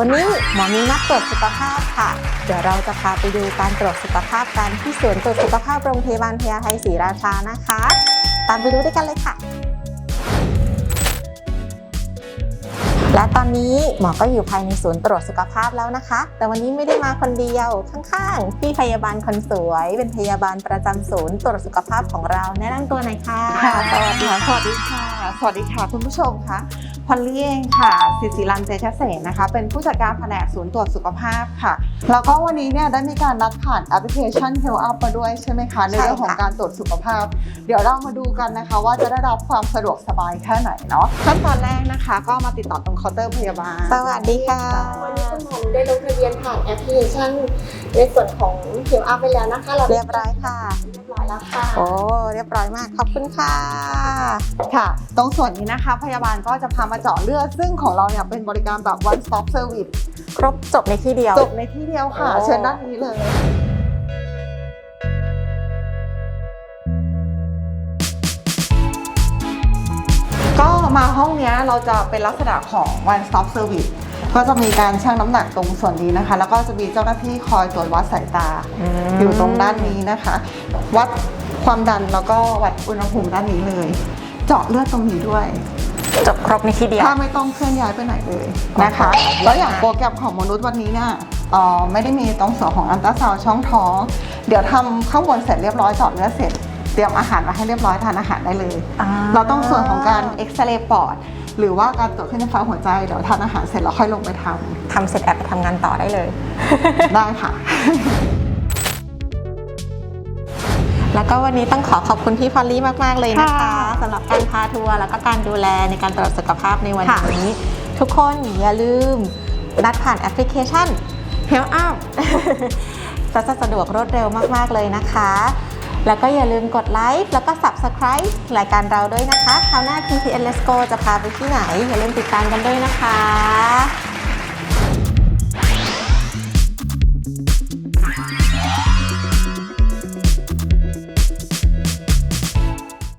วันนี้หมอมีนัดตรวจสุขภาพค่ะ เดี๋ยวเราจะพาไปดูการตรวจสุขภาพกันที่สวนตรวจสุขภาพโรงพยาบาลพญาไทศรีราชานะคะ ตามไปดูด้วยกันเลยค่ะ และตอนนี้หมอก็อยู่ภายในศูนย์ตรวจสุขภาพแล้วนะคะ แต่วันนี้ไม่ได้มาคนเดียวข้างๆ พี่พยาบาลคนสวย เป็นพยาบาลประจำศูนย์ตรวจสุขภาพของเรา แนะนำตัวหน่อยค่ะค่ะสวัสดีค่ะสวัสดีค่ะ สวัสดีค่ะ คุณผู้ชมค่ะพอลลี่เองค่ะสิศิรันเจชเสนนะคะ เป็นผู้จัดการแผนกศูนย์ตรวจสุขภาพค่ะ แล้วก็วันนี้เนี่ยได้มีการนัดผ่านแอปพลิเคชัน Health Up มาด้วยใช่ไหมคะ ในเรื่องของการตรวจสุขภาพ เดี๋ยวเรามาดูกันนะคะ ว่าจะได้รับความสะดวกสบายแค่ไหนเนาะขั้นตอนแรกนะคะ ก็มาติดต่อตรงเคาน์เตอร์พยาบาล สวัสดีค่ะวันนี้คุณหมอได้ลงทะเบียนผ่านแอปพลิเคชันในส่วนของเขียวอัพไปแล้วนะคะเราเรียบร้อยค่ะ เรียบร้อยแล้วค่ะ โอ้เรียบร้อยมากขอบคุณค่ะค่ะ ตรงส่วนนี้นะคะพยาบาลก็จะพามาเจาะเลือด ซึ่งของเราเนี่ยเป็นบริการแบบ one stop service ครบจบในที่เดียว จบในที่เดียวค่ะโอ้เชิญด้านนี้เลย ก็มาห้องเนี้ยเราจะเป็นลักษณะของ one stop service ก็จะมีการชั่งน้ำหนักตรงส่วนนี้นะคะ แล้วก็จะมีเจ้าหน้าที่คอยตรวจวัดสายตาอยู่ตรงด้านนี้นะคะ วัดความดันแล้วก็วัดอุณหภูมิด้านนี้เลย เจาะเลือดตรงนี้ด้วยจบครบในที่เดียวถ้าไม่ต้องเคลื่อนย้ายไปไหนเลยนะคะโอเคแล้วอย่างโปรแกรมของมนุษย์วันนี้เนี่ยเอ่อไม่ได้มีตรงส่วนของอันตราซาวด์ช่องท้อง เดี๋ยวทำข้างบนเสร็จเรียบร้อยเจอดเลือดเสร็จเตรียมอาหารมาให้เรียบร้อยทานอาหารได้เลย เราต้องส่วนของการเอ็กซเรย์ปอด หรือว่าการตรวจขึ้นไฟฟ้าหัวใจเดี๋ยวทานอาหารเสร็จแล้วค่อยลงไปททำเสร็จแอบไปทำงานต่อได้เลยำได้ค่ะ แล้วก็วันนี้ต้องขอขอบคุณพี่พอลลี่มาก ๆ เลยนะคะค่ะสำหรับการพาทัวร์แล้วก็การดูแลในการตรวจสุขภาพในวันค่ะนี้ ทุกคนอย่าลืมนัดผ่านแอปพลิเคชัน Health Up จะจะสะดวกรวดเร็วมาก ๆ เลยนะคะ แล้วก็อย่าลืมกดไลค์แล้วก็ Subscribe รายการเราด้วยนะคะคราวหน้า TTN Let's Go จะพาไปที่ไหน อย่าลืมติดตามกันด้วยนะคะ